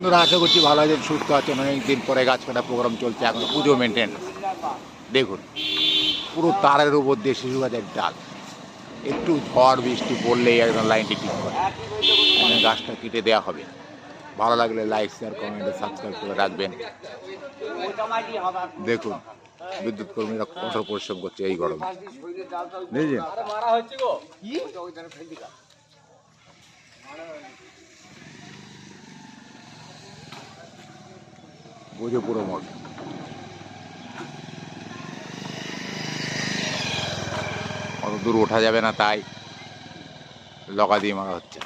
বন্ধুরা আশা করছি ভালো আছেন সুস্থ আছেন অনেক দিন পরে গাছ কাটা প্রোগ্রাম চলছে এখন পুজো মেনটেন দেখুন পুরো তারের উপর দিয়ে শিশু গাছের ডাল। একটু ঝড় বৃষ্টি পড়লেই একদম লাইনটি ঠিক করে। এখন গাছটা কেটে দেওয়া হবে। ভালো লাগলে লাইক শেয়ার কমেন্ট সাবস্ক্রাইব করে রাখবেন। দেখুন বিদ্যুৎ কর্মীরা কঠোর পরিশ্রম করছে এই গরমে। বুঝলেন? পুজো পুরো মোট অত দূর ওঠা যাবে না তাই লগা দিয়ে মারা হচ্ছে।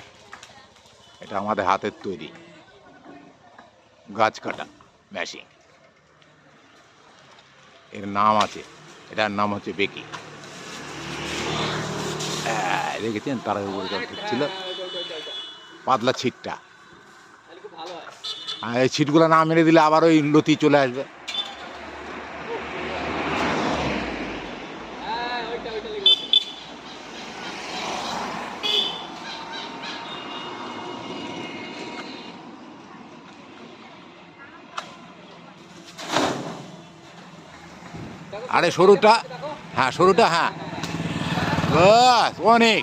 এটা আমাদের হাতের তৈরি। গাছ কাটা মেশিন এর নাম আছে এটার নাম হচ্ছে বেকি। হ্যাঁ, দেখেছেন? তারা ছিল। পাতলা ছিটটা। আর এই ছিটগুলো না মেরে দিলে আবার ওই লতি চলে আসবে। আরে সরুটা হ্যাঁ সরুটা হ্যাঁ। বাস, অনেক।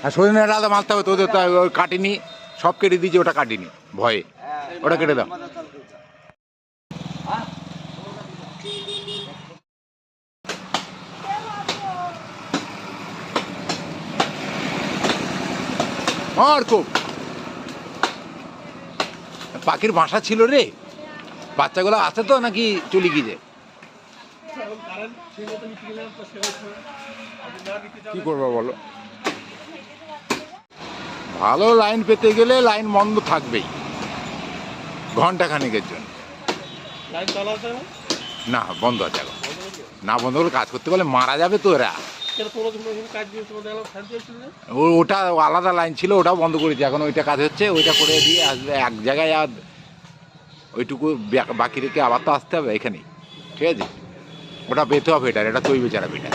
হ্যাঁ সরিনে আলাদা মারতে হবে, তোদের তো কাটিনি। সব কেটে দিয়েছে ওটা কাটিনি ভয়ে। ওটা কেটে দাও। আর খুব। পাখির বাসা ছিল রে। বাচ্চাগুলো আছে তো নাকি চলে গিয়েছে কি করব বলো? ভালো লাইন পেতে গেলে লাইন বন্ধ থাকবেই। ঘণ্টা খানিকের জন্য না বন্ধ আছে এখন। না বন্ধ করলে কাজ করতে পারলে মারা যাবে তো এরা ওটা আলাদা লাইন ছিল ওটাও বন্ধ করেছি। এখন ওইটা কাজ হচ্ছে ওইটা করে দিয়ে আসবে। এক জায়গায় আর ওইটুকু বাকি রেখে আবার তো আসতে হবে এখানেই। ঠিক আছে? ওটা পেতে হবে এটা এটা তৈরি বেচারা বেটা।